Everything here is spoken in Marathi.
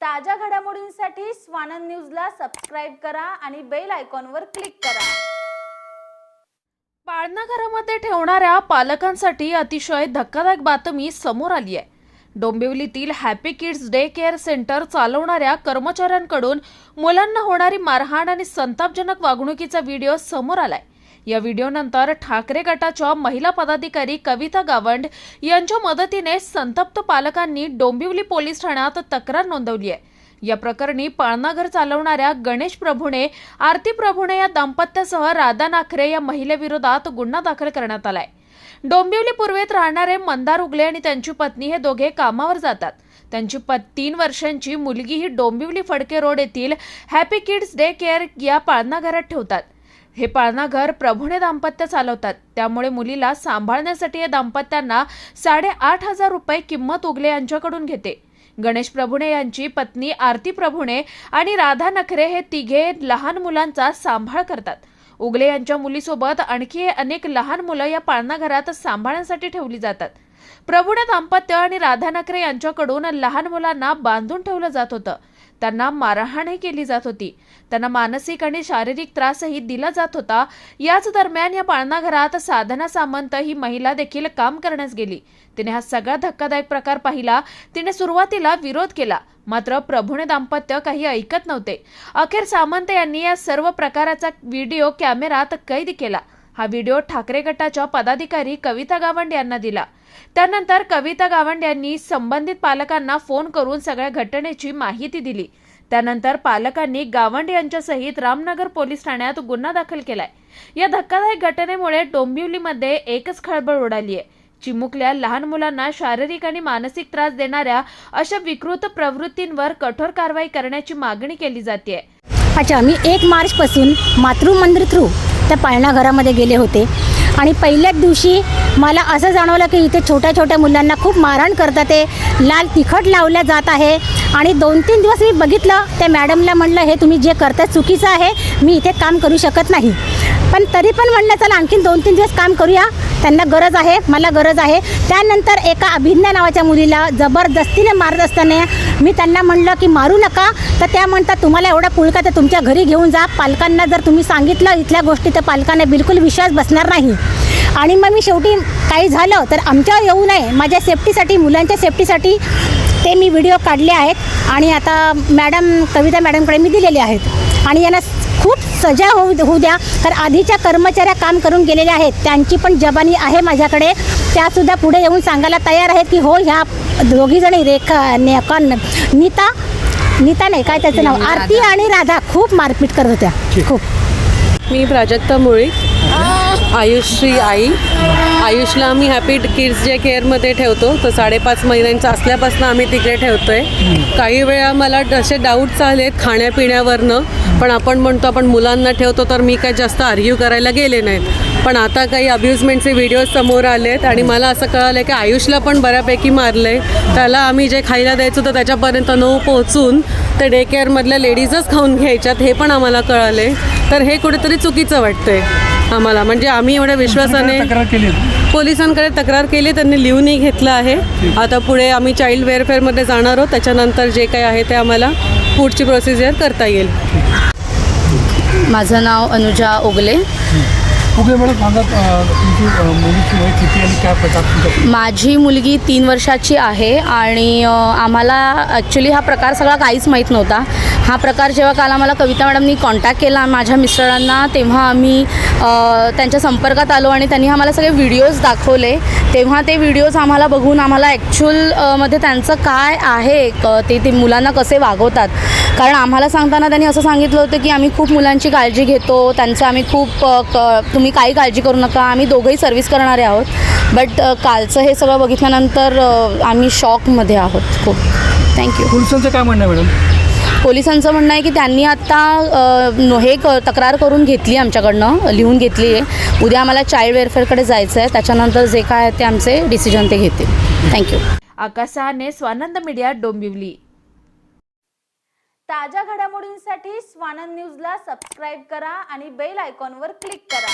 ताज्या घडामोडींसाठी स्वानंद न्यूजला सबस्क्राईब करा आणि बेल आयकॉनवर क्लिक करा. पाळणा घरामध्ये ठेवणाऱ्या पालकांसाठी अतिशय धक्कादायक बातमी समोर आली आहे. डोंबिवलीतील happy kids day care centre चालवणाऱ्या कर्मचाऱ्यांकडून मुलांना होणारी मारहाण आणि संतापजनक वागणुकीचा व्हिडिओ समोर आलाय. या व्हिडिओनंतर ठाकरे गटाच्या महिला पदाधिकारी कविता गावंड यांच्या मदतीने संतप्त पालकांनी डोंबिवली पोलीस ठाण्यात तक्रार नोंदवली आहे. या प्रकरणी पाळणाघर चालवणाऱ्या गणेश प्रभूणे आरती प्रभूणे या दाम्पत्यासह राधा नाखरे या महिलेविरोधात गुन्हा दाखल करण्यात आलाय. डोंबिवली पूर्वेत राहणारे मंदार उगले आणि त्यांची पत्नी हे दोघे कामावर जातात. त्यांची प तीन वर्षांची मुलगी ही डोंबिवली फडके रोड येथील हॅपी किड्स डे केअर या पाळणाघरात ठेवतात. हे पाळणाघर प्रभूणे दाम्पत्य चालवतात. त्यामुळे मुलीला सांभाळण्यासाठी या दाम्पत्यांना साडेआठ हजार रुपये किंमत उगले यांच्याकडून घेते. गणेश प्रभुणे यांची पत्नी आरती प्रभुणे आणि राधा नखरे हे तिघे लहान मुलांचा सांभाळ करतात. उगले यांच्या मुलीसोबत आणखी अनेक लहान मुलं या पाळणाघरात सांभाळण्यासाठी ठेवली जातात. प्रभुणे दाम्पत्य आणि राधा नखरे यांच्याकडून लहान मुलांना बांधून ठेवलं जात होतं. त्यांना मारहाणही केली जात होती. त्यांना मानसिक आणि शारीरिक त्रासही दिला जात होता. याच दरम्यान या पाळणाघरात साधना सामंत ही महिला देखील काम करण्यास गेली. तिने हा सगळा धक्कादायक प्रकार पाहिला. तिने सुरुवातीला विरोध केला. मात्र प्रभूने दाम्पत्य काही ऐकत नव्हते. अखेर सामंत यांनी या सर्व प्रकाराचा व्हिडिओ कॅमेरात कैद केला. हा व्हिडिओ ठाकरे गटाच्या पदाधिकारी कविता गावंड यांना दिला. त्यानंतर कविता गावंड यांनी संबंधित पालकांना फोन करून सगळ्या घटनेची माहिती दिली. त्यानंतर पालकांनी गावंड यांच्यासहित रामनगर पोलीस ठाण्यात गुन्हा दाखल केलाय. या धक्कादायक घटनेमुळे डोंबिवलीमध्ये एकच खळबळ उडाली आहे. चिमुकल्या लहान मुलांना शारीरिक आणि मानसिक त्रास देणाऱ्या अशा विकृत प्रवृत्तींवर कठोर कारवाई करण्याची मागणी केली जाते अच्छा मी एक मार्चपासून मातृ मंदिर थ्रू त्या पाळणा घरामध्ये गेले होते. आणि पहिल्याच दिवशी मला असं जाणवलं की इथे छोट्या छोट्या मुलांना खूप मारहाण करतात ते. लाल तिखट लावल्या जात आहे. आणि दोन तीन दिवस मी बघितलं त्या मॅडमला म्हणलं हे तुम्ही जे करताय चुकीचं आहे. मी इथे काम करू शकत नाही. पण तरी पण म्हणलं चला आणखीन दोन तीन दिवस काम करूया. त्यांना गरज आहे मला गरज आहे. त्यानंतर एका अभिज्ञा नावाच्या मुलीला जबरदस्तीने मारत असताना मी त्यांना म्हणलं की मारू नका. तर त्या म्हणतात तुम्हाला एवढा पुळका तर तुमच्या घरी घेऊन जा. पालकांना जर तुम्ही सांगितलं इथल्या गोष्टी तर पालकांना बिलकुल विश्वास बसणार नाही. आणि मग मी शेवटी काही झालं तर आमच्यावर येऊ नये. माझ्या सेफ्टीसाठी मुलांच्या सेफ्टीसाठी ते मी व्हिडिओ काढले आहेत. आणि आता मॅडम कविता मॅडमकडे मी दिलेले आहेत. आणि यांना खूप सजा होऊ होऊ द्या. तर आधीच्या कर्मचाऱ्या काम करून गेलेल्या आहेत. त्यांची पण जबानी आहे माझ्याकडे. त्यासुद्धा पुढे येऊन सांगायला तयार आहेत की हो ह्या दोघीजणी रेखा ने कन नीता नीता नाही काय त्याचं नाव? आरती आणि राधा खूप मारपीट करत होत्या. खूप. मी प्राजक्ता मुळी. आयुषी आई. आयुषला आम्ही हॅपी किड्स जे केअरमध्ये ठेवतो तर साडेपाच महिन्यांचा असल्यापासून आम्ही तिकडे ठेवतो आहे काही वेळा मला असे डाऊट्स आहेत खाण्यापिण्यावरनं पण आपण म्हणतो आपण मुलांना ठेवतो तर मी काय जास्त आर्ग्यू करायला गेले नाहीत. पण आता काही अब्युजमेंटचे व्हिडिओज समोर आलेत आणि मला असं कळालं की आयुषला पण बऱ्यापैकी मारलं आहे त्याला आम्ही जे खायला द्यायचो तर त्याच्यापर्यंत न पोहोचून ते डे केअरमधल्या लेडीजच खाऊन घ्यायच्यात हे पण आम्हाला कळाले तर हे कुठेतरी चुकीचं वाटतंय. आम्हाला. म्हणजे आम्ही एवढ्या विश्वासाने तक्रार केली होती. पोलिसांकडे तक्रार केली त्यांनी लिहूनही घेतलं आहे. आता पुढे आम्ही चाइल्ड वेलफेअरमध्ये जाणार आहोत. त्याच्यानंतर जे काही आहे ते आम्हाला पुढची प्रोसिजर करता येईल. माझं नाव अनुजा ओगले. माझी मुलगी तीन वर्षाची आहे आणि आम्हाला ॲक्च्युली हा प्रकार सगळा काहीच माहीत नव्हता. हा प्रकार जेव्हा काल आम्हाला कविता मॅडमनी कॉन्टॅक्ट केला माझ्या मिस्टरांना तेव्हा आम्ही त्यांच्या संपर्कात आलो आणि त्यांनी आम्हाला सगळे व्हिडिओज दाखवले. तेव्हा ते व्हिडिओज आम्हाला बघून आम्हाला ॲक्च्युअलमध्ये त्यांचं काय आहे क- ते ते मुलांना कसे वागवतात. कारण आम्हाला सांगताना त्यांनी असं सांगितलं होतं की आम्ही खूप मुलांची काळजी घेतो त्यांचं आम्ही खूप क तुम्ही काही काळजी करू नका आम्ही दोघंही सर्व्हिस करणारे आहोत. बट कालचं हे सगळं बघितल्यानंतर आम्ही शॉकमध्ये आहोत खूप. थँक्यू पोलिसांचं काय म्हणणं मॅडम? पोलिसांचं म्हणणं आहे की त्यांनी आत्ता हे क तक्रार करून घेतली आमच्याकडनं लिहून घेतली आहे. उद्या आम्हाला चाइल्ड वेलफेअरकडे जायचं आहे त्याच्यानंतर जे काय आहे ते आमचे डिसिजन ते घेतील. Thank you Akash Sahane Swanand media Dombivli. ताज्या घडामोडींसाठी स्वानंद न्यूजला सबस्क्राईब करा आणि बेल आयकॉनवर क्लिक करा.